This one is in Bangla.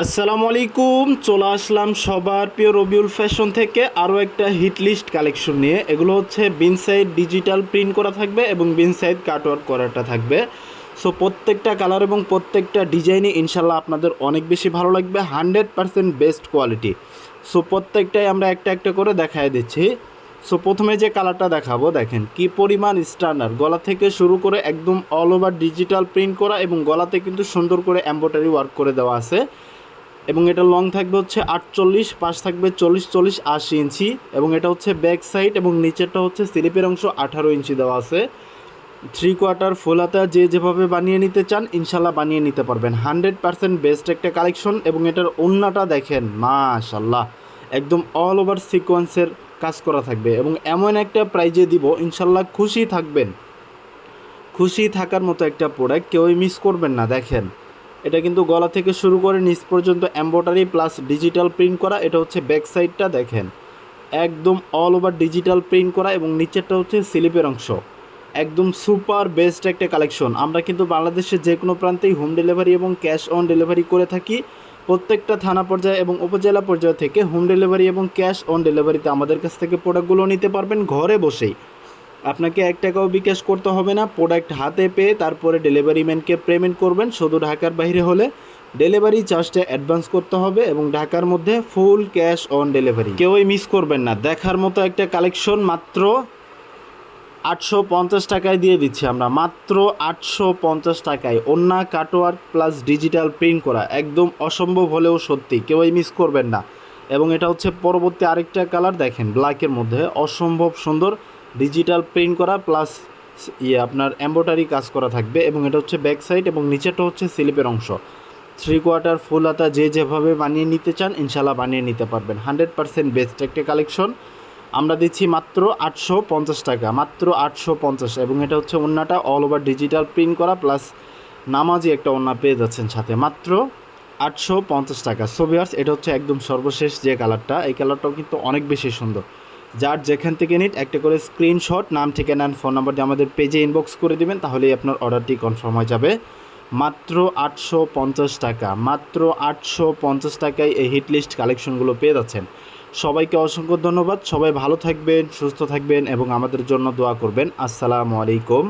আসসালামু আলাইকুম, চলে আসলাম সবার প্রিয় রবিউল ফ্যাশন থেকে আরও একটা হিট লিস্ট কালেকশন নিয়ে। এগুলো হচ্ছে বিন সাইড ডিজিটাল প্রিন্ট করা থাকবে এবং বিন সাইড কাটওয়ার্ক করাটা থাকবে। সো প্রত্যেকটা কালার এবং প্রত্যেকটা ডিজাইনই ইনশাল্লাহ আপনাদের অনেক বেশি ভালো লাগবে, hundred percent best quality. So প্রত্যেকটাই আমরা একটা একটা করে দেখায় দিচ্ছি। সো প্রথমে যে কালারটা দেখাবো, দেখেন কি পরিমাণ স্ট্যান্ডার্ড। গলা থেকে শুরু করে একদম অল ওভার ডিজিটাল প্রিন্ট করা এবং গলাতে কিন্তু সুন্দর করে এম্ব্রয়ডারি ওয়ার্ক করে দেওয়া আছে। এবং এটা লং থাকবে হচ্ছে আটচল্লিশ, পাশ থাকবে চল্লিশ চল্লিশ আশি ইঞ্চি এবং এটা হচ্ছে ব্যাক সাইড এবং নিচেরটা হচ্ছে স্লিপের অংশ আঠারো ইঞ্চি দেওয়া আছে। থ্রি কোয়ার্টার ফুল হাতা যে যেভাবে বানিয়ে নিতে চান ইনশাল্লাহ বানিয়ে নিতে পারবেন। হান্ড্রেড পার্সেন্ট বেস্ট একটা কালেকশন এবং এটার অন্যটা দেখেন মাশাল্লাহ একদম অল ওভার সিকোয়েন্সের কাজ করা থাকবে এবং এমন একটা প্রাইজে দিব ইনশাল্লাহ খুশি থাকবেন। খুশি থাকার মতো একটা প্রোডাক্ট কেউই মিস করবেন না, দেখেন। এটা কিন্তু গলা থেকে শুরু করে নিচ পর্যন্ত এম্ব্রয়ডারি প্লাস ডিজিটাল প্রিন্ট করা, এটা হচ্ছে ব্যাক সাইডটা দেখেন। একদম অল ওভার ডিজিটাল প্রিন্ট করা এবং নিচেরটা হচ্ছে স্লিপের অংশ। একদম সুপার বেস্ট একটা কালেকশন আমরা কিন্তু বাংলাদেশের যে কোনো প্রান্তেই হোম ডেলিভারি এবং ক্যাশ অন ডেলিভারি করে থাকি। প্রত্যেকটা থানা পর্যায়ে এবং উপজেলা পর্যায় থেকে হোম ডেলিভারি এবং ক্যাশ অন ডেলিভারিতে আমাদের কাছ থেকে প্রোডাক্টগুলো নিতে পারবেন ঘরে বসেই। আপনাকে এক টাকাও বিকাশ করতে হবে না। প্রোডাক্ট হাতে পেয়ে তারপরে ডেলিভারি ম্যানকে পেমেন্ট করবেন। শুধু ঢাকার বাইরে হলে ডেলিভারি চার্জটা অ্যাডভান্স করতে হবে এবং ঢাকার মধ্যে ফুল ক্যাশ অন ডেলিভারি কেউই মিস করবেন না। দেখার মতো একটা কালেকশন মাত্র আটশো পঞ্চাশ টাকায় দিয়ে দিচ্ছি আমরা। মাত্র আটশো পঞ্চাশ টাকায়। অন্যা কাটওয়ার্ক প্লাস ডিজিটাল প্রিন্ট করা। একদম অসম্ভব হলেও সত্যি, কেউই মিস করবেন না। এবং এটা হচ্ছে পরবর্তী আরেকটা কালার দেখেন ব্ল্যাকের মধ্যে। অসম্ভব সুন্দর। ডিজিটাল প্রিন্ট করা প্লাস ইয়ে আপনার এম্ব্রয়ডারি কাজ করা থাকবে এবং এটা হচ্ছে ব্যাক সাইড এবং নিচেটা হচ্ছে স্লিপের অংশ। থ্রি কোয়ার্টার ফুল হাতা যে যেভাবে বানিয়ে নিতে চান ইনশাল্লাহ বানিয়ে নিতে পারবেন। হান্ড্রেড পার্সেন্ট বেস্ট একটা কালেকশন আমরা দিচ্ছি মাত্র আটশো পঞ্চাশ টাকা, মাত্র আটশো পঞ্চাশ এবং এটা হচ্ছে ওন্নাটা অল ওভার ডিজিটাল প্রিন্ট করা প্লাস নামাজি একটা ওন্না পেয়ে যাচ্ছেন সাথে। মাত্র আটশো পঞ্চাশ টাকা। সোভিয়ার্স এটা হচ্ছে একদম সর্বশেষ যে কালারটা এই কালারটাও কিন্তু অনেক বেশি সুন্দর। যার যেখান থেকে নিট একটা করে স্ক্রিনশট নাম, ঠিকানা ফোন নাম্বার দিয়ে আমাদের পেজে ইনবক্স করে দিবেন, তাহলেই আপনার অর্ডারটি কনফার্ম হয়ে যাবে। মাত্র আটশো পঞ্চাশ টাকা, মাত্র আটশো পঞ্চাশ টাকায় এই হিট লিস্ট কালেকশনগুলো পেয়ে যাচ্ছেন। সবাইকে অসংখ্য ধন্যবাদ, সবাই ভালো থাকবেন, সুস্থ থাকবেন এবং আমাদের জন্য দোয়া করবেন। আসসালামু আলাইকুম।